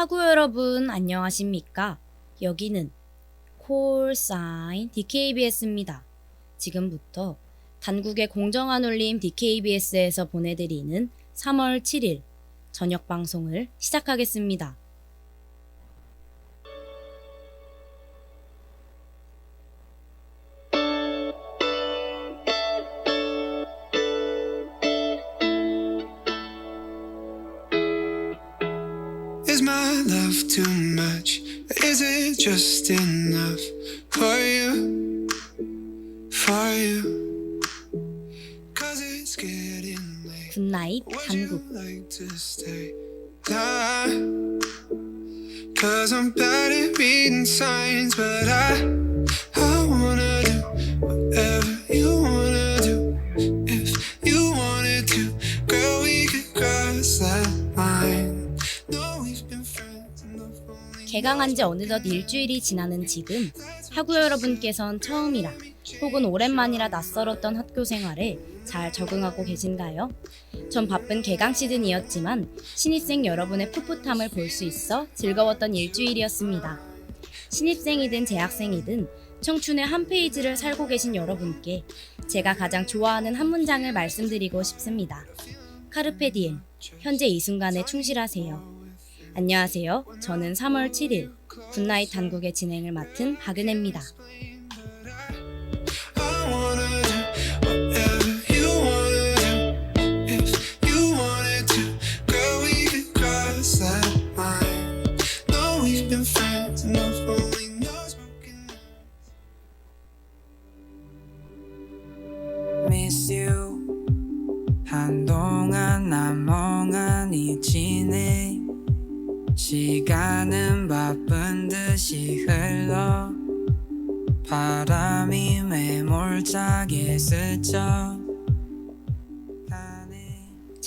하구 여러분 안녕하십니까? 여기는 콜사인 DKBS입니다. 지금부터 단국의 공정한 울림 DKBS에서 보내드리는 3월 7일 저녁 방송을 시작하겠습니다. love too much? Is it just enough for you? For you? Cause it's getting late. Tonight, Would you like to stay? Nah, Cause I'm bad at reading signs, but I. 개강한 지 어느덧 일주일이 지나는 지금 하구 여러분께선 처음이라 혹은 오랜만이라 낯설었던 학교 생활에 잘 적응하고 계신가요? 전 바쁜 개강 시즌이었지만 신입생 여러분의 풋풋함을 볼 수 있어 즐거웠던 일주일이었습니다. 신입생이든 재학생이든 청춘의 한 페이지를 살고 계신 여러분께 제가 가장 좋아하는 한 문장을 말씀드리고 싶습니다. 카르페 디엠, 현재 이 순간에 충실하세요. 안녕하세요. 저는 3월 7일 굿나잇 단국의 진행을 맡은 박은혜입니다.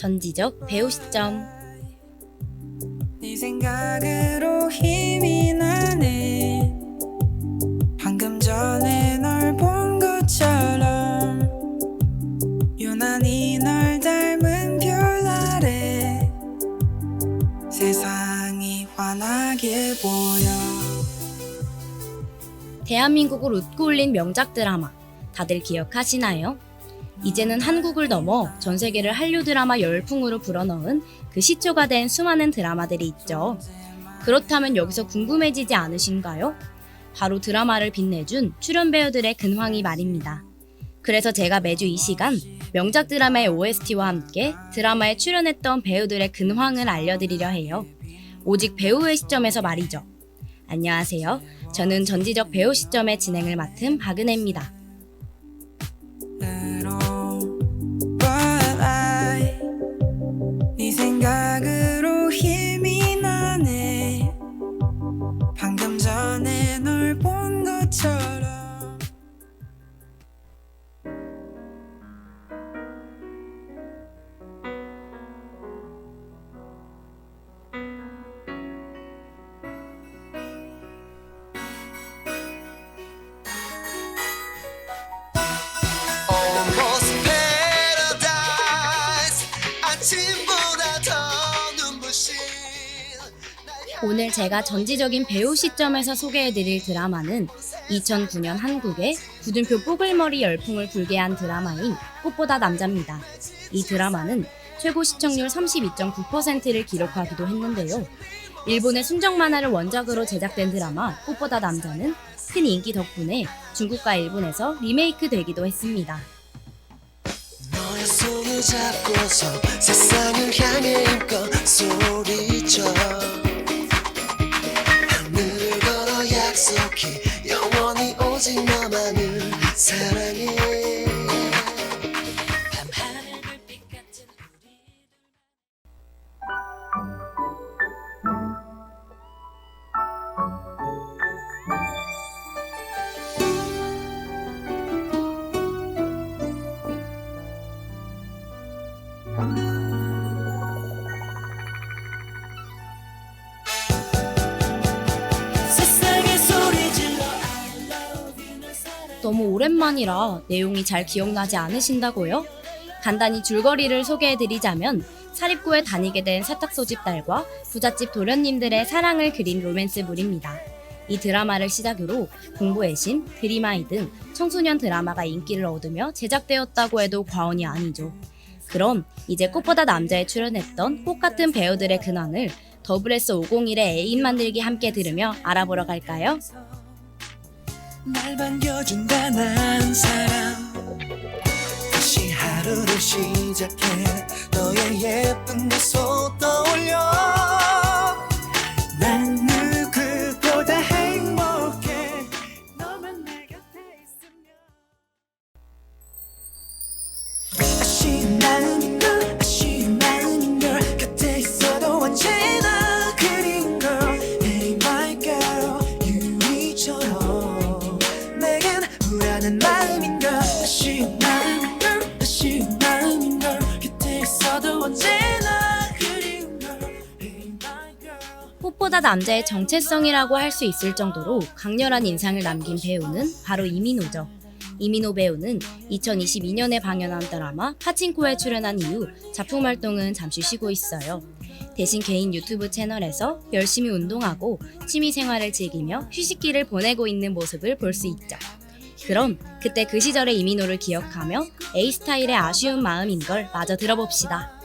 전지적 배우 시점. 네 생각으로 힘이 나네. 방금 전에 널 본 것처럼 유난히 널 닮은 별 아래 세상이 환하게 보여. 대한민국을 웃고 올린 명작 드라마 다들 기억하시나요? 이제는 한국을 넘어 전 세계를 한류 드라마 열풍으로 불어넣은 그 시초가 된 수많은 드라마들이 있죠. 그렇다면 여기서 궁금해지지 않으신가요? 바로 드라마를 빛내준 출연 배우들의 근황이 말입니다. 그래서 제가 매주 이 시간 명작 드라마의 OST와 함께 드라마에 출연했던 배우들의 근황을 알려드리려 해요. 오직 배우의 시점에서 말이죠. 안녕하세요. 저는 전지적 배우 시점의 진행을 맡은 박은혜입니다. 생각으 오늘 제가 전지적인 배우 시점에서 소개해드릴 드라마는 2009년 한국의 구준표 뽀글머리 열풍을 불게 한 드라마인 꽃보다 남자입니다. 이 드라마는 최고 시청률 32.9%를 기록하기도 했는데요. 일본의 순정 만화를 원작으로 제작된 드라마 꽃보다 남자는 큰 인기 덕분에 중국과 일본에서 리메이크 되기도 했습니다. 손을 잡고서 세상을 향해 힘껏 소리쳐 오직 너만을 사랑 너무 오랜만이라 내용이 잘 기억나지 않으신다고요? 간단히 줄거리를 소개해드리자면 사립고에 다니게 된 세탁소집 딸과 부잣집 도련님들의 사랑을 그린 로맨스물입니다. 이 드라마를 시작으로 공부의 신, 드림아이 등 청소년 드라마가 인기를 얻으며 제작되었다고 해도 과언이 아니죠. 그럼 이제 꽃보다 남자에 출연했던 꽃 같은 배우들의 근황을 더블S 501의 애인 만들기 함께 들으며 알아보러 갈까요? 날 반겨준다는 사람. 다시 하루를 시작해 너의 예쁜 미소 떠올려 남자의 정체성이라고 할 수 있을 정도로 강렬한 인상을 남긴 배우는 바로 이민호죠. 이민호 배우는 2022년에 방영한 드라마 파친코에 출연한 이후 작품 활동은 잠시 쉬고 있어요. 대신 개인 유튜브 채널에서 열심히 운동하고 취미 생활을 즐기며 휴식기를 보내고 있는 모습을 볼 수 있죠. 그럼 그때 그 시절의 이민호를 기억하며 A 스타일의 아쉬운 마음인 걸 마저 들어봅시다.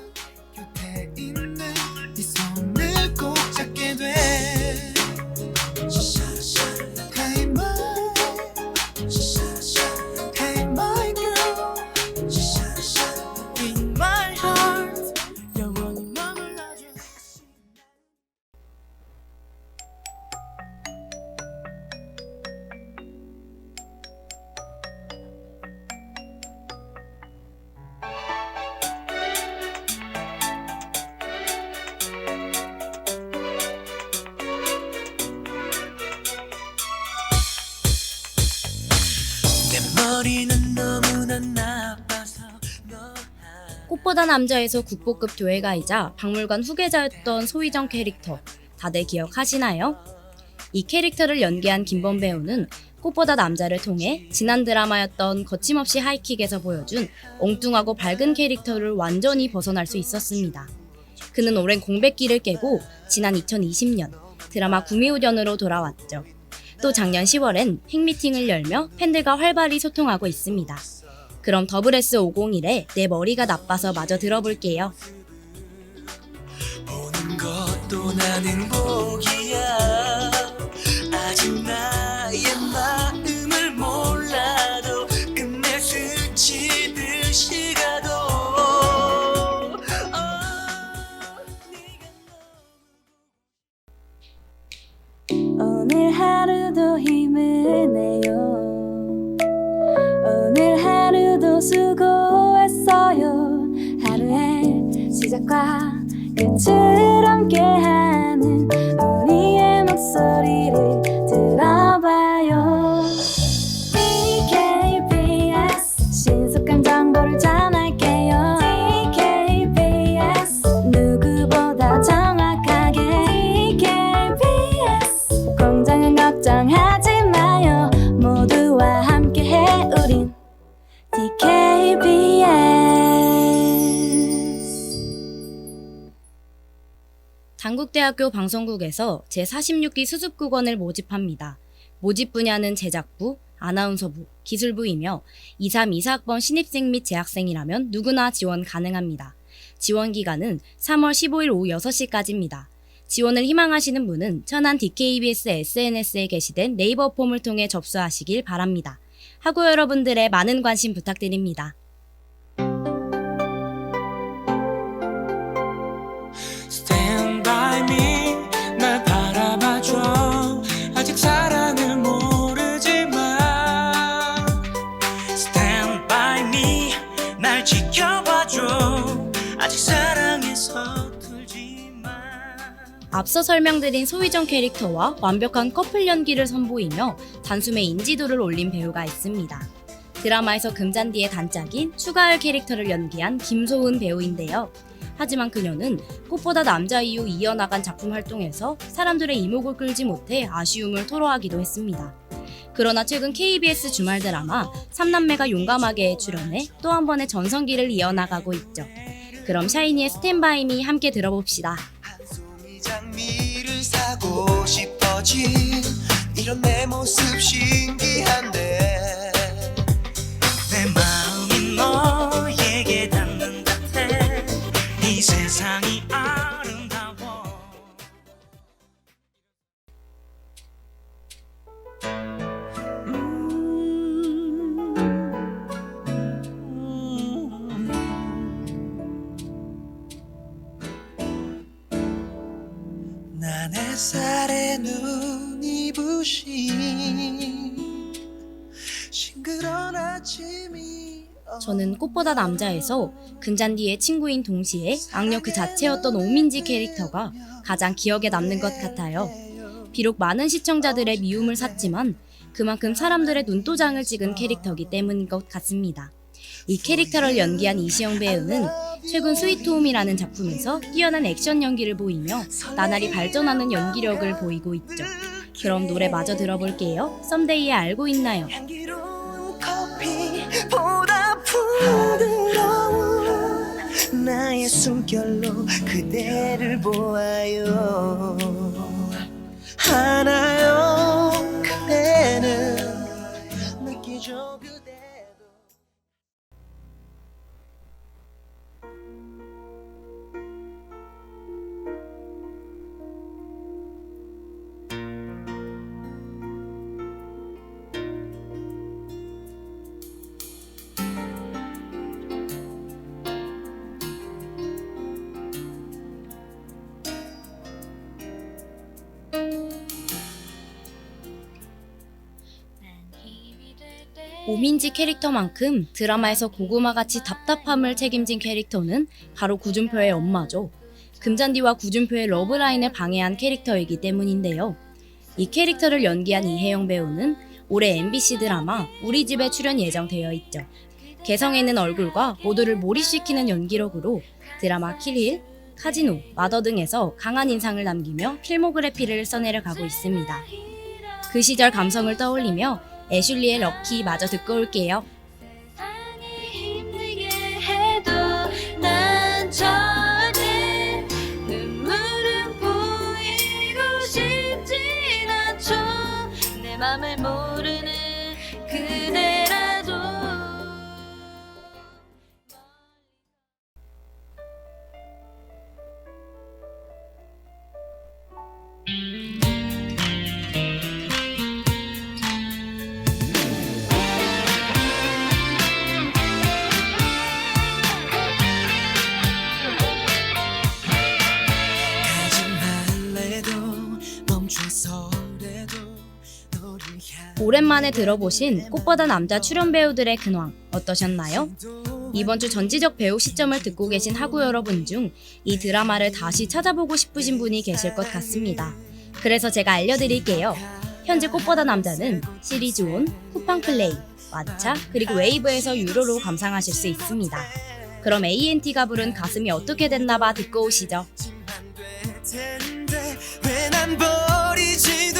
꽃보다 남자에서 국보급 조회가이자 박물관 후계자였던 소희정 캐릭터 다들 기억하시나요? 이 캐릭터를 연기한 김범 배우는 꽃보다 남자를 통해 지난 드라마였던 거침없이 하이킥에서 보여준 엉뚱하고 밝은 캐릭터를 완전히 벗어날 수 있었습니다. 그는 오랜 공백기를 깨고 지난 2020년 드라마 구미호전으로 돌아왔죠. 또 작년 10월엔 팬미팅을 열며 팬들과 활발히 소통하고 있습니다. 그럼 더블S 501에 내 머리가 나빠서 마저 들어볼게요. 보 시작과 끝을 함께하는 우리의 목소리를 당국대학교 방송국에서 제46기 수습국원을 모집합니다. 모집 분야는 제작부, 아나운서부, 기술부이며 2324학번 신입생 및 재학생이라면 누구나 지원 가능합니다. 지원 기간은 3월 15일 오후 6시까지입니다. 지원을 희망하시는 분은 천안 DKBS SNS에 게시된 네이버 폼을 통해 접수하시길 바랍니다. 학우 여러분들의 많은 관심 부탁드립니다. 앞서 설명드린 소희정 캐릭터와 완벽한 커플 연기를 선보이며 단숨에 인지도를 올린 배우가 있습니다. 드라마에서 금잔디의 단짝인 추가열 캐릭터를 연기한 김소은 배우인데요. 하지만 그녀는 꽃보다 남자 이후 이어나간 작품 활동에서 사람들의 이목을 끌지 못해 아쉬움을 토로하기도 했습니다. 그러나 최근 KBS 주말 드라마 삼남매가 용감하게에 출연해 또 한 번의 전성기를 이어나가고 있죠. 그럼 샤이니의 스탠바이미 함께 들어봅시다. 싶어진 이런 내 모습 신기한데 햇살에 눈이 부신 싱그러운 아침이 저는 꽃보다 남자에서 금잔디의 친구인 동시에 악녀 그 자체였던 오민지 캐릭터가 가장 기억에 남는 것 같아요. 비록 많은 시청자들의 미움을 샀지만 그만큼 사람들의 눈도장을 찍은 캐릭터이기 때문인 것 같습니다. 이 캐릭터를 연기한 이시영 배우는 최근 스위트홈이라는 작품에서 뛰어난 액션 연기를 보이며 나날이 발전하는 연기력을 보이고 있죠. 그럼 노래 마저 들어볼게요. 썸데이에 알고 있나요? 나의 숨결로 그대를 보아요 하나요 그대는 느끼죠 그대 오민지 캐릭터만큼 드라마에서 고구마같이 답답함을 책임진 캐릭터는 바로 구준표의 엄마죠. 금잔디와 구준표의 러브라인을 방해한 캐릭터이기 때문인데요. 이 캐릭터를 연기한 이혜영 배우는 올해 MBC 드라마 우리 집에 출연 예정되어 있죠. 개성 있는 얼굴과 모두를 몰입시키는 연기력으로 드라마 킬힐, 카지노, 마더 등에서 강한 인상을 남기며 필모그래피를 써내려 가고 있습니다. 그 시절 감성을 떠올리며 애슐리의 럭키 마저 듣고 올게요. 오랜만에 들어보신 꽃보다 남자 출연 배우들의 근황 어떠셨나요? 이번 주 전지적 배우 시점을 듣고 계신 하구 여러분 중 이 드라마를 다시 찾아보고 싶으신 분이 계실 것 같습니다. 그래서 제가 알려드릴게요. 현재 꽃보다 남자는 시리즈 온, 쿠팡 플레이, 왓챠, 그리고 웨이브에서 유료로 감상하실 수 있습니다. 그럼 ANT가 부른 가슴이 어떻게 됐나봐 듣고 오시죠. 버리지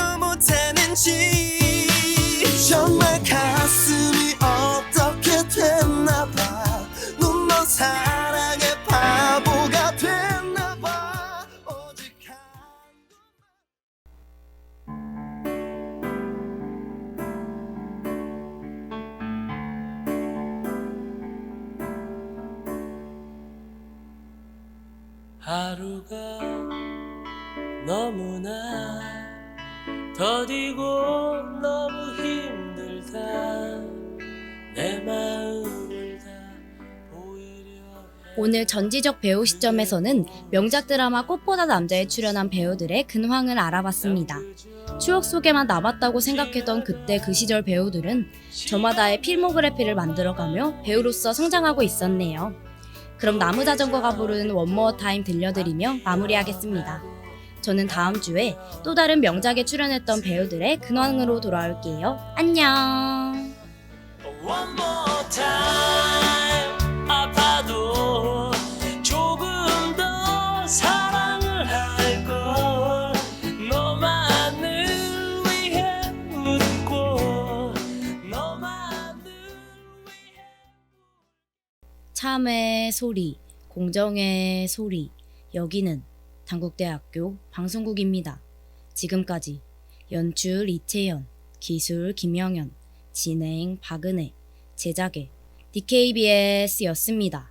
사랑의 바보가 됐나 봐 오직 한 하루가 너무나 더디고 너무 힘들다 오늘 전지적 배우 시점에서는 명작 드라마 꽃보다 남자에 출연한 배우들의 근황을 알아봤습니다. 추억 속에만 남았다고 생각했던 그때 그 시절 배우들은 저마다의 필모그래피를 만들어가며 배우로서 성장하고 있었네요. 그럼 나무자전거가 부른 원모어 타임 들려드리며 마무리하겠습니다. 저는 다음 주에 또 다른 명작에 출연했던 배우들의 근황으로 돌아올게요. 안녕! 참외 소리, 공정의 소리. 여기는 당국대학교 방송국입니다. 지금까지 연출 이채연, 기술 김영현, 진행 박은혜, 제작의 DKBS였습니다.